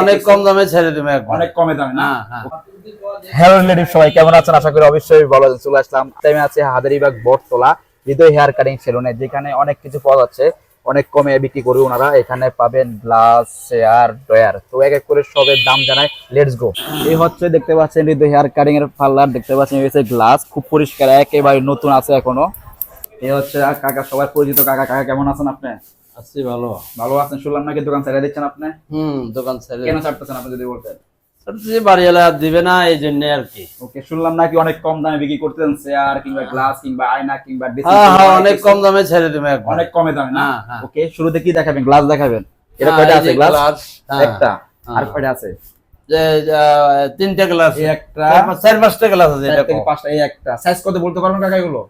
অনেক কম দামে ছেড়ে দেবে অনেক কমে দামে না? হ্যাঁ, হ্যাঁ। হ্যালো রিলেটিভ সবাই কেমন আছেন? আশা করি অবশ্যই ভালো আছেন। চলে আসলাম। টাইমে আছে হাজারিবাগ বটতলা হৃদয় হেয়ার কাটিং সেলুনে যেখানে অনেক কিছু পাওয়া যাচ্ছে। অনেক কমে বিক্রি করে ওনারা। এখানে পাবেন গ্লাস চেয়ার ডয়ার তো এক এক করে সবের দাম জানায় লেটস গো এই হচ্ছে দেখতে পাচ্ছেন হৃদয় হেয়ার কাটিং এর পার্লার। দেখতে পাচ্ছেন এই হচ্ছে গ্লাস। খুব পরিষ্কার একেবারে নতুন আছে এখনও। এই হচ্ছে কাকা সবার পরিচিত কাকা। কাকা কেমন আছেন আপনি? আছি ভালো। ভালো আছেন শুনলাম নাকি দোকান ছেড়ে দিচ্ছেন আপনি? হুম দোকান ছেড়ে কেন ছাড়তেছেন আপনি যদি বলতেন? বাড়িওয়ালা দিবে না এই জন্য আর কি। ওকে শুনলাম নাকি অনেক কম দামে বিক্রি করতেন চেয়ার কিংবা গ্লাস কিংবা আয়না কিংবা হ্যাঁ হ্যাঁ অনেক কম দামে ছেড়ে দেবে অনেক কমে দামে না? হ্যাঁ। ওকে শুরুতে কি দেখাবেন? গ্লাস দেখাবেন? এটা কয়টা আছে? গ্লাস? একটা। আর কয়টা আছে? তিনটা গ্লাস। একটা। চার পাঁচটা গ্লাস আছে এটা পাঁচটা এই একটা। সাইজ কত বলতে পারবেন কাকা এগুলো?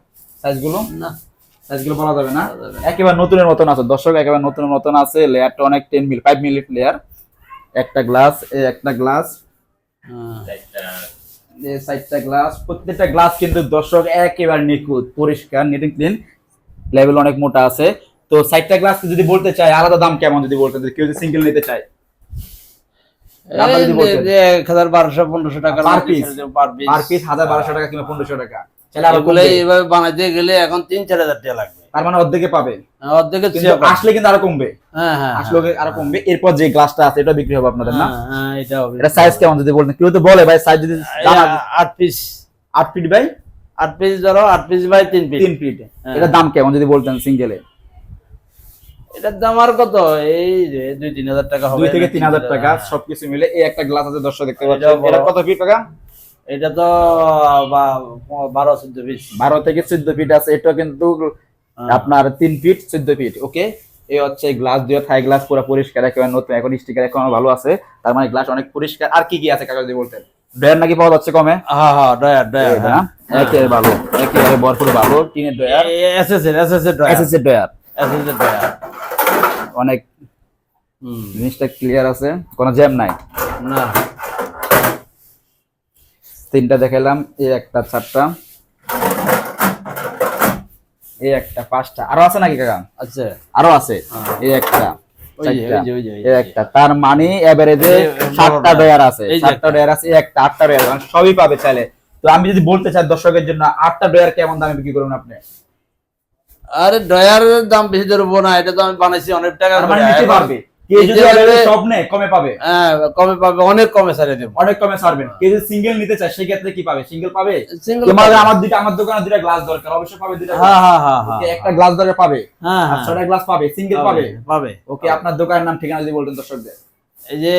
সাইজগুলো? না। সাইজগুলো বলা যাবে না। একেবারে নতুনের মতন আছে। দর্শক একেবারে নতুনের মতন আছে। লেয়ারটা অনেক ten mil five minute layer. একটা গ্লাস এই একটা গ্লাস। হ্যাঁ। সাইডটা গ্লাস প্রত্যেকটা গ্লাস কিন্তু দর্শক একেবারে নিখুঁত পরিষ্কার নিট ক্লিন লেভেল অনেক মোটা আছে। তো সাইডটা গ্লাস যদি বলতে চাই আলাদা দাম কেমন যদি বলতে চাই, কেউ যদি সিঙ্গেল নিতে চায়? এক হাজার বারোশো পনেরোশো টাকা। পার পিস হাজার বারোশো টাকা কিংবা পনেরোশো টাকা। তাহলে আরও এগুলো কমবে। এইভাবে বানাইতে গেলে এখন তিন চার হাজার টাকা লাগবে। তার মানে অর্ধেকে পাবে। অর্ধেকের কিন্তু চেয়ে কম। আসলে কিন্তু আরও কমবে। হ্যাঁ হ্যাঁ আসলে আরও কমবে। এরপর যে গ্লাসটা আছে এটা বিক্রি হবে আপনাদের না? হ্যাঁ, এটা হবে। এটা সাইজ কেমন যদি বলতেন কেউ তো বলে ভাই সাইজ যদি আট পিস আট ফিট বাই আট পিস ধরো আট পিস বাই তিন তিন ফিট হ্যাঁ। দাম কেমন যদি বলতেন সিঙ্গেলে এটার দাম আর কত? এই যে দুই তিন হাজার টাকা হবে দুই থেকে তিন হাজার টাকা সবকিছু মিলে এই একটা গ্লাস আছে দর্শক দেখতে পাচ্ছেন। এটা কত ফিট টাকা এটা তো বারো চোদ্দ পিস বারো থেকে চোদ্দ ফিট আছে এটা কিন্তু হ্যাঁ। আপনার তিন ফিট চোদ্দ ফিট ওকে এই হচ্ছে গ্লাস দিয়ে থাই গ্লাস পুরো পরিষ্কার একেবারে নতুন এখন স্টিকার এখন ভালো আছে। তার মানে গ্লাস অনেক পরিষ্কার। আর কি কি আছে কাগজ দিয়ে বলতেন? ড্রয়ার নাকি পাওয়া যাচ্ছে কমে? হ্যাঁ হ্যাঁ ডয়ার এই না? একেবারে ভালো একেবারে ভরপুর ভালো টিনের ড্রয়ার। এসএস এর এসএস এর ডয়ার এসএস এর ড্রয়ার। এসএস এর অনেক জিনিসটা ক্লিয়ার আছে কোনো জ্যাম নাই? না। তিনটা দেখালাম এই একটা চারটা। এই একটা পাঁচটা। আরও আছে নাকি কাকা? আচ্ছা আরও আছে। এই একটা তার মানে এভারেজে সাতটা। ডয়ার আছে। এই সাতটা। ডয়ার আছে একটা আটটা ডয়ার মানে সবই পাবে চাইলে। তো আমি যদি বলতে চাই দর্শকের জন্য আটটা ডয়ার কেমন দামে বিক্রি করবেন আপনি? আরে ডয়ারের দাম বেশি ধরবো না। এটা তো আমি বানাইছি অনেক টাকা মানে। নিতে পারবে সব নেয় কমে পাবে? হ্যাঁ কমে পাবে অনেক কমে দেবো অনেক কমে ছাড়বেন কে যদি সিঙ্গেল নিতে চায় সেই ক্ষেত্রে কি পাবে? সিঙ্গেল পাবে? সিঙ্গেল তোমার আমার দোকানে দুইটা গ্লাস দরকার অবশ্যই পাবে দুইটা হ্যাঁ হ্যাঁ একটা গ্লাস দরকার পাবে। হ্যাঁ হ্যাঁ। ছয়টা গ্লাস পাবে সিঙ্গেল পাবে। পাবে ওকে আপনার দোকানের নাম ঠিকানা যদি বলতেন দর্শকদের। এই যে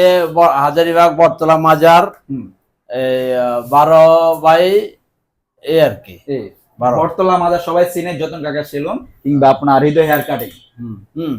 হাজারিবাগ বটতলা মাজার। এই বারো বাই এই আর কি। বটতলা মাদার সবাই চিনে যতন কাকা সেলুন কিংবা আপনার হৃদয় হেয়ার কাটিং হুম। হুম।